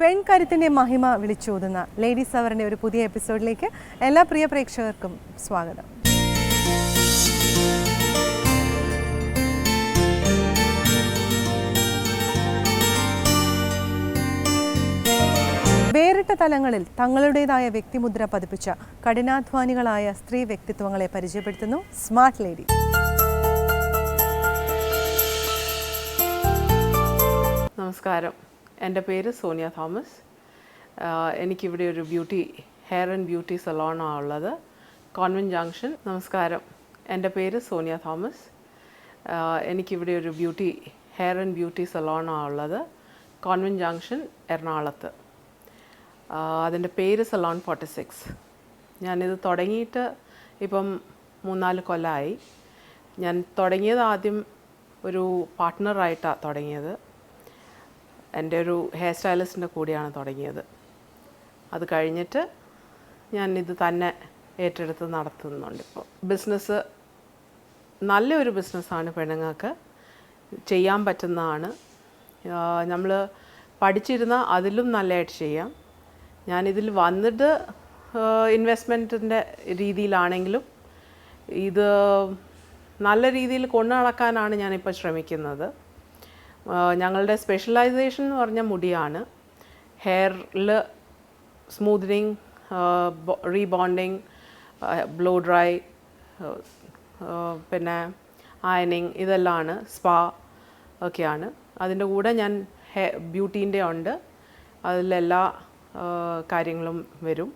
പെൺകരുത്തിന്റെ മഹിമ വിളിച്ചോതുന്ന ലേഡീസ് അവറിന്റെ ഒരു പുതിയ എപ്പിസോഡിലേക്ക് എല്ലാ പ്രിയ പ്രേക്ഷകർക്കും സ്വാഗതം. വേറിട്ട തലങ്ങളിൽ തങ്ങളുടേതായ വ്യക്തിമുദ്ര പതിപ്പിച്ച കഠിനാധ്വാനികളായ സ്ത്രീ വ്യക്തിത്വങ്ങളെ പരിചയപ്പെടുത്തുന്നു സ്മാർട്ട് ലേഡി. നമസ്കാരം. എന്റെ പേര് സോനിയ തോമസ്. എനിക്കിവിടെ ഒരു ബ്യൂട്ടി ഹെയർ ആൻഡ് ബ്യൂട്ടി സലോണാണ് ഉള്ളത്. കോൺവെന്റ് ജംഗ്ഷൻ നമസ്കാരം. എന്റെ പേര് സോനിയ തോമസ്. എനിക്കിവിടെ ഒരു ബ്യൂട്ടി ഹെയർ ആൻഡ് ബ്യൂട്ടി സലോണാണ് ഉള്ളത്. കോൺവെന്റ് ജംഗ്ഷൻ എറണാകുളത്ത്. അതിന്റെ പേര് സലോൺ ഫോർട്ടി സിക്സ്. ഞാനിത് തുടങ്ങിയിട്ട് ഇപ്പം മൂന്നാൽ കൊല്ലമായി ഞാൻ തുടങ്ങിയത് ആദ്യം ഒരു പാർട്ട്ണറായിട്ടാണ് തുടങ്ങിയത്. എന്റെ ഒരു ഹെയർ സ്റ്റൈലിസ്റ്റിന്റെ കൂടെയാണ് തുടങ്ങിയത്. അത് കഴിഞ്ഞിട്ട് ഞാൻ ഇത് തന്നെ ഏറ്റെടുത്ത് നടത്തുന്നുണ്ട് ഇപ്പോൾ ബിസിനസ് നല്ലൊരു ബിസിനസ്സാണ് പെണ്ണുങ്ങൾക്ക്. ചെയ്യാൻ പറ്റുന്നതാണ്. നമ്മൾ പഠിച്ചിരുന്ന അതിലും നല്ലതായിട്ട് ചെയ്യാം. ഞാനിതിൽ വന്നിട്ട് ഇൻവെസ്റ്റ്മെന്റിന്റെ രീതിയിലാണെങ്കിലും ഇത് നല്ല രീതിയിൽ കൊണ്ടു നടക്കാനാണ് ഞാനിപ്പോൾ ശ്രമിക്കുന്നത്. ഞങ്ങളുടെ സ്പെഷ്യലൈസേഷൻ എന്ന് പറഞ്ഞ മുടിയാണ്. ഹെയറിൽ സ്മൂത്തനിങ് റീബോണ്ടിങ് ബ്ലോ ഡ്രൈ പിന്നെ അയനിങ് ഇതെല്ലാമാണ് സ്പാ ഒക്കെയാണ്. അതിന്റെ കൂടെ ഞാൻ ഹെ ബ്യൂട്ടീന്റെ ഉണ്ട്. അതിലെല്ലാ കാര്യങ്ങളും വരും.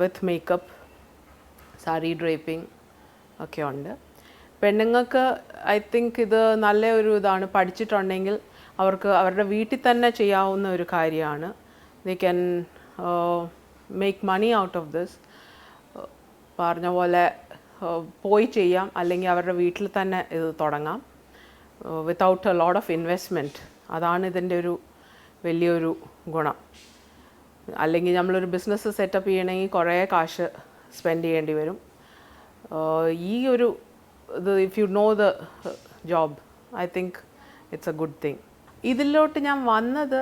വിത്ത് മേക്കപ്പ് സാരി ഡ്രേപ്പിംഗ് ഒക്കെ ഉണ്ട്. പെണ്ണുങ്ങൾക്ക് ഐ തിങ്ക് ഇത് നല്ല ഒരു ഇതാണ്. പഠിച്ചിട്ടുണ്ടെങ്കിൽ അവർക്ക് അവരുടെ വീട്ടിൽ തന്നെ ചെയ്യാവുന്ന ഒരു കാര്യമാണ്. They can make money out of this പറഞ്ഞ പോലെ uh, പോയി ചെയ്യാം. അല്ലെങ്കിൽ അവരുടെ വീട്ടിൽ തന്നെ ഇത് തുടങ്ങാം. Without a load of investment അതാണ് ഇതിന്റെ ഒരു വലിയൊരു ഗുണം. അല്ലെങ്കിൽ നമ്മളൊരു ബിസിനസ് സെറ്റപ്പ് ചെയ്യണമെങ്കിൽ കുറേ കാശ് സ്പെൻഡ് ചെയ്യേണ്ടി വരും. ഈ ഒരു ഇത് if you know the job I think it's a good thing ഇതിലോട്ട് ഞാൻ വന്നത്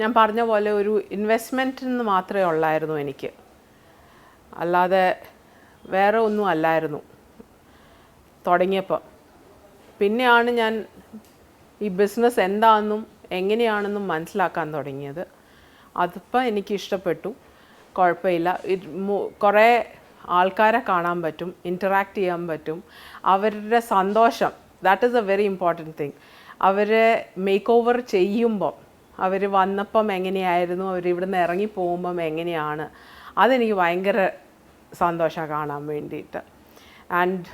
ഞാൻ പറഞ്ഞ പോലെ ഒരു ഇൻവെസ്റ്റ്മെന്റിന് മാത്രമേ ഉള്ളായിരുന്നു എനിക്ക്. അല്ലാതെ വേറെ ഒന്നും അല്ലായിരുന്നു. തുടങ്ങിയപ്പം. പിന്നെയാണ് ഞാൻ ഈ ബിസിനസ് എന്താണെന്നും എങ്ങനെയാണെന്നും മനസ്സിലാക്കാൻ തുടങ്ങിയത്. അതിപ്പോൾ എനിക്ക് ഇഷ്ടപ്പെട്ടു കുഴപ്പമില്ല കുറേ ആൾക്കാരെ കാണാൻ പറ്റും ഇന്ററാക്റ്റ് ചെയ്യാൻ പറ്റും. അവരുടെ സന്തോഷം that is a very important thing അവരെ മേക്ക് ഓവർ ചെയ്യുമ്പം അവർ വന്നപ്പം എങ്ങനെയായിരുന്നു അവർ ഇവിടുന്ന് ഇറങ്ങി പോകുമ്പം എങ്ങനെയാണ് അതെനിക്ക് ഭയങ്കര സന്തോഷമാണ് കാണാൻ വേണ്ടിയിട്ട്. ആൻഡ്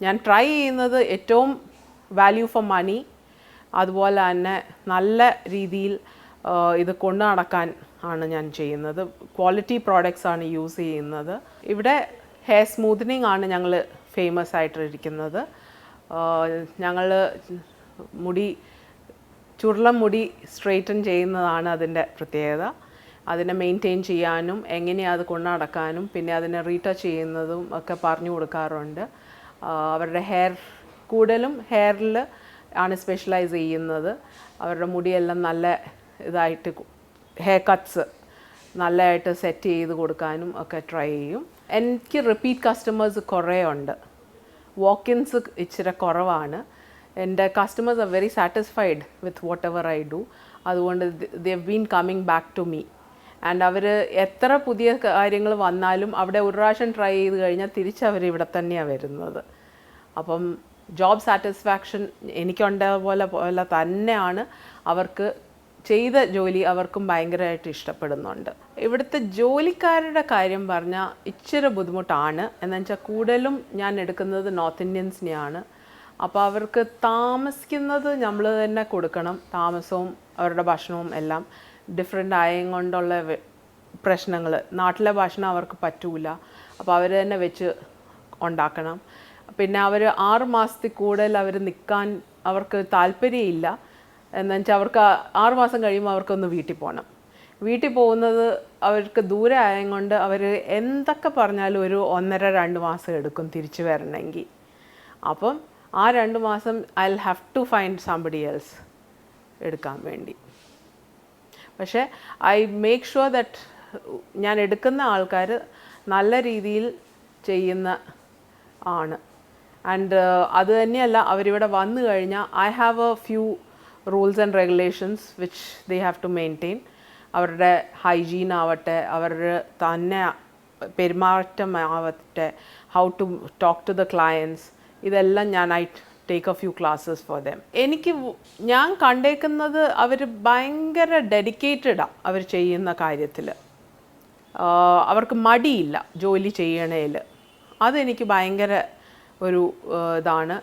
ഞാൻ ട്രൈ ചെയ്യുന്നത് ഏറ്റവും വാല്യൂ ഫോർ മണി അതുപോലെ തന്നെ നല്ല രീതിയിൽ ഇത് കൊണ്ടു നടക്കാൻ ആണ് ഞാൻ ചെയ്യുന്നത്. ക്വാളിറ്റി പ്രോഡക്റ്റ്സ് ആണ് യൂസ് ചെയ്യുന്നത്. ഇവിടെ ഹെയർ സ്മൂത്തനിങ് ആണ് ഞങ്ങൾ ഫേമസ് ആയിട്ടിരിക്കുന്നത്. ഞങ്ങൾ മുടി ചുരുളം മുടി സ്ട്രെയിറ്റൻ ചെയ്യുന്നതാണ് അതിന്റെ പ്രത്യേകത. അതിനെ മെയിന്റെയിൻ ചെയ്യാനും എങ്ങനെയാണ് അത് കൊണ്ടു നടക്കാനും പിന്നെ അതിനെ റീടച്ച് ചെയ്യുന്നതും ഒക്കെ പറഞ്ഞു കൊടുക്കാറുണ്ട്. അവരുടെ ഹെയർ കൂടുതലും ഹെയറിൽ ആണ് സ്പെഷ്യലൈസ് ചെയ്യുന്നത്. അവരുടെ മുടിയെല്ലാം നല്ല ഇതായിട്ട് ഹെയർ കട്ട്സ് നല്ലതായിട്ട് സെറ്റ് ചെയ്ത് കൊടുക്കാനും ഒക്കെ ട്രൈ ചെയ്യും. എനിക്ക് റിപ്പീറ്റ് കസ്റ്റമേഴ്സ് കുറേ ഉണ്ട്. വാക്കിൻസ് ഇച്ചിരി കുറവാണ്. എന്റെ customers are very satisfied with whatever I do അതുകൊണ്ട് they been coming back to me and അവർ എത്ര പുതിയ കാര്യങ്ങൾ വന്നാലും അവിടെ ഒരു പ്രാവശ്യം ട്രൈ ചെയ്ത് കഴിഞ്ഞാൽ തിരിച്ചവർ ഇവിടെ തന്നെയാണ് വരുന്നത്. അപ്പം ജോബ് സാറ്റിസ്ഫാക്ഷൻ എനിക്കുണ്ട പോലെ പോലെ തന്നെയാണ്. അവർക്ക് ചെയ്ത ജോലി അവർക്കും ഭയങ്കരമായിട്ട് ഇഷ്ടപ്പെടുന്നുണ്ട്. ഇവിടുത്തെ ജോലിക്കാരുടെ കാര്യം പറഞ്ഞാൽ ഇച്ചിരി ബുദ്ധിമുട്ടാണ്. എന്നുവെച്ചാൽ കൂടുതലും ഞാൻ എടുക്കുന്നത് നോർത്ത് ഇന്ത്യൻസിനെയാണ്. അപ്പോൾ അവർക്ക് താമസിക്കുന്നത് നമ്മൾ തന്നെ കൊടുക്കണം. താമസവും അവരുടെ ഭക്ഷണവും എല്ലാം ഡിഫറെന്റ് ആയം കൊണ്ടുള്ള പ്രശ്നങ്ങൾ നാട്ടിലെ ഭക്ഷണം അവർക്ക് പറ്റൂല. അപ്പോൾ അവർ തന്നെ വെച്ച് ഉണ്ടാക്കണം. പിന്നെ അവർ ആറ് മാസത്തിൽ കൂടുതൽ അവർ നിൽക്കാൻ അവർക്ക് താല്പര്യമില്ല. എന്ന് വെച്ചാൽ അവർക്ക് ആറുമാസം ആറ് മാസം കഴിയുമ്പോൾ അവർക്കൊന്ന് വീട്ടിൽ പോകണം വീട്ടിൽ പോകുന്നത് അവർക്ക് ദൂരെ ആയതുകൊണ്ട് അവർ എന്തൊക്കെ പറഞ്ഞാലും ഒരു ഒന്നര രണ്ട് മാസം എടുക്കും തിരിച്ചു വരണമെങ്കിൽ. അപ്പം ആ രണ്ട് മാസം I have to find somebody else എടുക്കാൻ വേണ്ടി. പക്ഷേ ഐ മേക്ക് ഷുവർ ദറ്റ് ഞാൻ എടുക്കുന്ന ആൾക്കാർ നല്ല രീതിയിൽ ചെയ്യുന്ന ആണ്. ആൻഡ് അത് തന്നെയല്ല അവരിവിടെ വന്നു കഴിഞ്ഞാൽ I have a few rules and regulations which they have to maintain അവരുടെ ഹൈജീൻ ആവട്ടെ അവരുടെ തന്നെ പെരുമാറ്റം ആവട്ടെ how to talk to the clients ഇതെല്ലാം ഞാൻ I take a few classes for them എനിക്ക് ഞാൻ കണ്ടേക്കുന്നത് അവർ ഭയങ്കര ഡെഡിക്കേറ്റഡാണ് അവർ ചെയ്യുന്ന കാര്യത്തിൽ. അവർക്ക് മടിയില്ല ജോലി ചെയ്യണേൽ അതെനിക്ക് ഭയങ്കര ഒരു ഇതാണ്.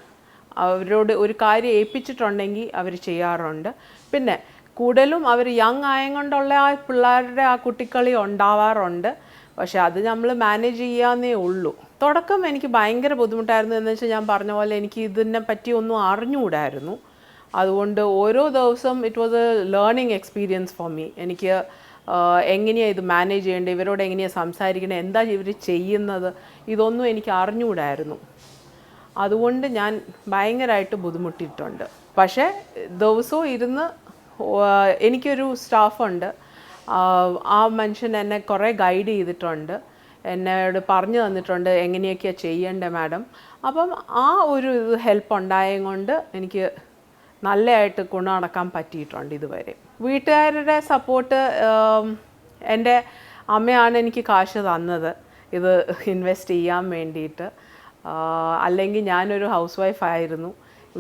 അവരോട് ഒരു കാര്യം ഏൽപ്പിച്ചിട്ടുണ്ടെങ്കിൽ അവർ ചെയ്യാറുണ്ട്. പിന്നെ കൂടുതലും അവർ യങ് ആയതുകൊണ്ടുള്ള ആ പിള്ളേരുടെ ആ കുട്ടിക്കളി ഉണ്ടാവാറുണ്ട്. പക്ഷേ അത് നമ്മൾ മാനേജ് ചെയ്യാന്നേ ഉള്ളൂ. തുടക്കം എനിക്ക് ഭയങ്കര ബുദ്ധിമുട്ടായിരുന്നു എന്ന് വെച്ചാൽ ഞാൻ പറഞ്ഞ പോലെ എനിക്ക് ഇതിനെ പറ്റി ഒന്നും അറിഞ്ഞുകൂടായിരുന്നു. അതുകൊണ്ട് ഓരോ ദിവസം it was a learning experience for me എനിക്ക് എങ്ങനെയാണ് ഇത് മാനേജ് ചെയ്യേണ്ടത്? ഇവരോട് എങ്ങനെയാണ് സംസാരിക്കേണ്ടത് എന്താ ഇവർ ചെയ്യുന്നത്? ഇതൊന്നും എനിക്ക് അറിഞ്ഞുകൂടായിരുന്നു. അതുകൊണ്ട് ഞാൻ ഭയങ്കരമായിട്ട് ബുദ്ധിമുട്ടിയിട്ടുണ്ട്. പക്ഷേ ദിവസവും ഇരുന്ന് എനിക്കൊരു സ്റ്റാഫുണ്ട്. ആ മനുഷ്യൻ എന്നെ കുറേ ഗൈഡ് ചെയ്തിട്ടുണ്ട്. എന്നോട് പറഞ്ഞു തന്നിട്ടുണ്ട് എങ്ങനെയൊക്കെയാണ് ചെയ്യേണ്ടത് മാഡം? അപ്പം ആ ഒരു ഇത് ഹെൽപ്പ് ഉണ്ടായത് കൊണ്ട് എനിക്ക് നല്ലതായിട്ട് ഗുണമടക്കാൻ പറ്റിയിട്ടുണ്ട് ഇതുവരെ. വീട്ടുകാരുടെ സപ്പോർട്ട് എന്റെ അമ്മയാണ് എനിക്ക് കാശ് തന്നത്. ഇത് ഇൻവെസ്റ്റ് ചെയ്യാൻ വേണ്ടിയിട്ട്. അല്ലെങ്കിൽ ഞാനൊരു ഹൗസ് വൈഫ് ആയിരുന്നു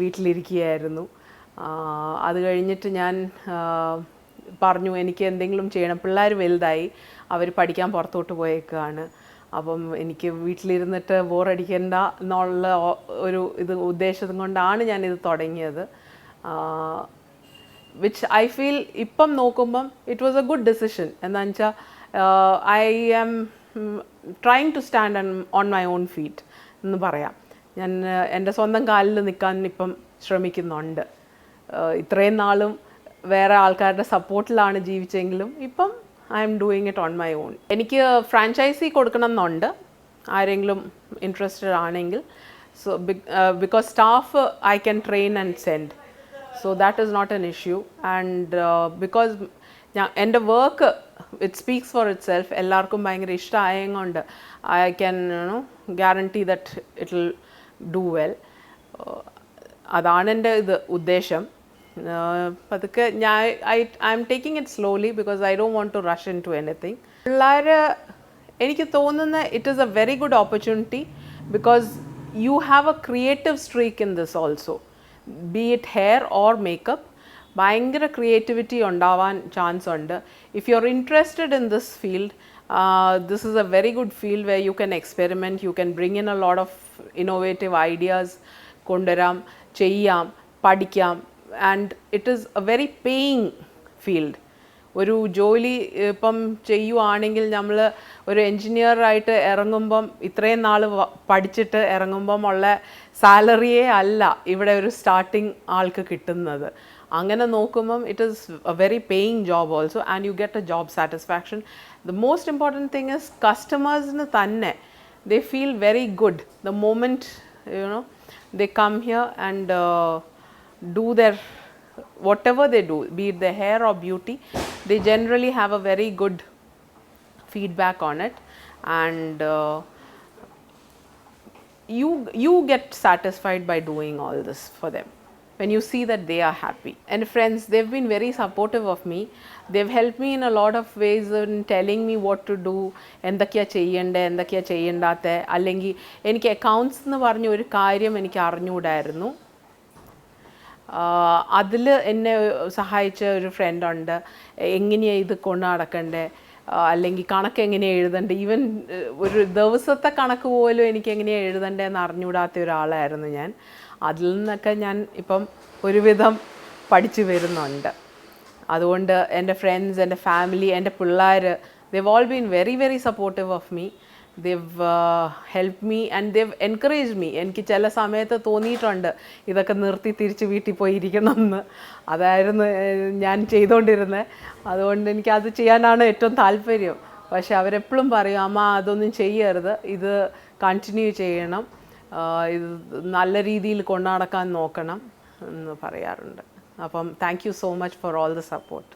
വീട്ടിലിരിക്കുകയായിരുന്നു. അത് കഴിഞ്ഞിട്ട് ഞാൻ പറഞ്ഞു എനിക്ക് എന്തെങ്കിലും ചെയ്യണം. പിള്ളേർ വലുതായി അവർ പഠിക്കാൻ പുറത്തോട്ട് പോയേക്കാണ്. അപ്പം എനിക്ക് വീട്ടിലിരുന്നിട്ട് ബോറടിക്കണ്ട എന്നുള്ള ഒരു ഇത് ഉദ്ദേശം കൊണ്ടാണ് ഞാനിത് തുടങ്ങിയത്. വിച്ച് ഐ ഫീൽ ഇപ്പം നോക്കുമ്പം it was a good decision എന്താണെന്ന് വെച്ചാൽ I am trying to stand on my own feet എന്ന് പറയാം. ഞാൻ എന്റെ സ്വന്തം കാലിൽ നിൽക്കാൻ ഇപ്പം ശ്രമിക്കുന്നുണ്ട്. ഇത്രയും നാളും വേറെ ആൾക്കാരുടെ സപ്പോർട്ടിലാണ് ജീവിച്ചെങ്കിലും ഇപ്പം I am doing it on my own. എനിക്ക് ഫ്രാഞ്ചൈസി കൊടുക്കണം എന്നുണ്ട് ആരെങ്കിലും ഇൻട്രസ്റ്റഡ് ആണെങ്കിൽ. So because staff I can train and send so that is not an issue and because ഞാൻ എന്റെ work it speaks for itself എല്ലാവർക്കും ഭയങ്കര ഇഷ്ടമായതുകൊണ്ട് I can you know guarantee that it will do well അതാണ് എന്റെ ഇത് ഉദ്ദേശം. Ah പതുക്കെ ഞാൻ I I am taking it slowly because I don't want to rush into anything പിള്ളേർ എനിക്ക് തോന്നുന്ന it is a very good opportunity because you have a creative streak in this also be it hair or makeup ഭയങ്കര creativity ഉണ്ടാവാൻ chance ഉണ്ട്. If you are interested in this field this is a very good field way you can experiment you can bring in a lot of innovative ideas കൊണ്ടുവരാം ചെയ്യാം പഠിക്കാം. And it is a very paying field ഒരു ജോലി ഇപ്പം ചെയ്യുവാണെങ്കിൽ നമ്മൾ ഒരു എൻജിനീയറായിട്ട് ഇറങ്ങുമ്പം ഇത്രയും നാൾ പഠിച്ചിട്ട് ഇറങ്ങുമ്പം ഉള്ള സാലറിയേ അല്ല ഇവിടെ ഒരു സ്റ്റാർട്ടിങ് ആൾക്ക് കിട്ടുന്നത്. അങ്ങനെ നോക്കുമ്പം it is a very paying job also and you get a job satisfaction the most important thing is കസ്റ്റമേഴ്സിന് തന്നെ they feel very good the moment you know they come here and do their whatever they do, be it their hair or beauty, they generally have a very good feedback on it, and uh, you you get satisfied by doing all this for them when you see that they are happy. And friends, they've been very supportive of me. They've helped me in a lot of ways in telling me what to do, എന്തൊക്കെയാണ് ചെയ്യേണ്ടത് എന്തൊക്കെയാണ് ചെയ്യേണ്ടാത്ത അല്ലെങ്കിൽ എനിക്ക് accounts എന്ന് പറഞ്ഞ ഒരു കാര്യം എനിക്ക് അറിഞ്ഞുകൂടായിരുന്നു. അതിൽ എന്നെ സഹായിച്ച ഒരു ഫ്രണ്ടുണ്ട് എങ്ങനെയാണ് ഇത് കൊണ്ടു നടക്കണ്ടേ? അല്ലെങ്കിൽ കണക്ക് എങ്ങനെയാണ് എഴുതണ്ടേ? ഈവൻ ഒരു ദിവസത്തെ കണക്ക് പോലും എനിക്ക് എങ്ങനെയാണ് എഴുതണ്ടേന്ന് അറിഞ്ഞുകൂടാത്ത ഒരാളായിരുന്നു ഞാൻ. അതിൽ നിന്നൊക്കെ ഞാൻ ഇപ്പം ഒരുവിധം പഠിച്ചു വരുന്നുണ്ട്. അതുകൊണ്ട് എന്റെ ഫ്രണ്ട്സ് എന്റെ ഫാമിലി എന്റെ പിള്ളേർ they all been very very supportive of me they help me and they encourage me എനിക്ക് ചില സമയത്ത് തോന്നിയിട്ടുണ്ട് ഇതൊക്കെ നിർത്തി തിരിച്ച് വീട്ടിൽ പോയി ഇരിക്കണമെന്ന് അതായിരുന്നു ഞാൻ ചെയ്തുകൊണ്ടിരുന്നത് അതുകൊണ്ട് എനിക്ക് അത് ചെയ്യാനാണ് ഏറ്റവും താല്പര്യം. പക്ഷെ അവരെപ്പോഴും പറയും അമ്മ അതൊന്നും ചെയ്യരുത്. ഇത് കണ്ടിന്യൂ ചെയ്യണം. ഇത് നല്ല രീതിയിൽ കൊണ്ടുനടക്കാൻ നോക്കണം എന്ന് പറയാറുണ്ട്. അപ്പം thank you so much for all the support